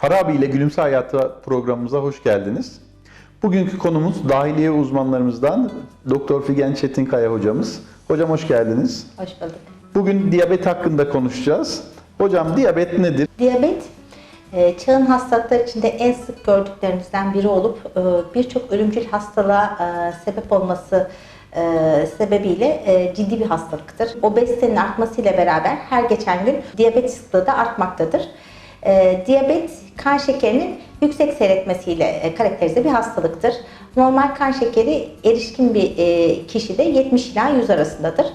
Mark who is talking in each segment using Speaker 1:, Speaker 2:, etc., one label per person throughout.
Speaker 1: Farabi ile Gülümse Hayatı programımıza hoş geldiniz. Bugünkü konumuz dahiliye uzmanlarımızdan Doktor Figen Çetinkaya hocamız. Hocam hoş geldiniz.
Speaker 2: Hoş bulduk.
Speaker 1: Bugün diyabet hakkında konuşacağız. Hocam diyabet nedir?
Speaker 2: Diyabet e, çağın hastalıkları içinde en sık gördüklerimizden biri olup e, birçok ölümcül hastalığa e, sebep olması e, sebebiyle e, ciddi bir hastalıktır. Obezitenin artmasıyla beraber her geçen gün diyabet sıklığı da artmaktadır. E, Diyabet kan şekerinin yüksek seyretmesiyle e, karakterize bir hastalıktır. Normal kan şekeri erişkin bir e, kişide 70 ila 100 arasındadır.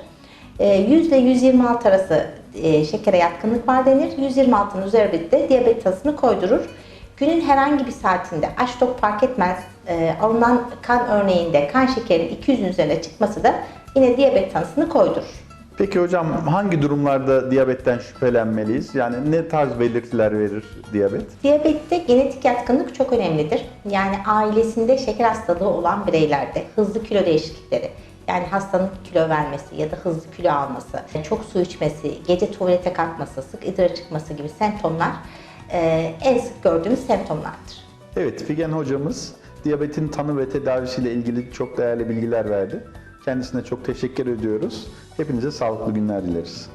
Speaker 2: %126 arası e, şekere yatkınlık var denir. 126'nın üzerinde de diyabet tanısını koydurur. Günün herhangi bir saatinde aç tok fark etmez e, alınan kan örneğinde kan şekerinin 200'ün üzerine çıkması da yine diyabet tanısını koydurur.
Speaker 1: Peki hocam hangi durumlarda diyabetten şüphelenmeliyiz? Yani ne tarz belirtiler verir diyabet?
Speaker 2: Diyabette genetik yatkınlık çok önemlidir. Yani ailesinde şeker hastalığı olan bireylerde hızlı kilo değişiklikleri, yani hastanın kilo vermesi ya da hızlı kilo alması, çok su içmesi, gece tuvalete kalkması, sık idrar çıkması gibi semptomlar e, en sık gördüğümüz semptomlardır.
Speaker 1: Evet Figen hocamız diyabetin tanı ve tedavisiyle ilgili çok değerli bilgiler verdi. Kendisine çok teşekkür ediyoruz. Hepinize sağlıklı günler dileriz.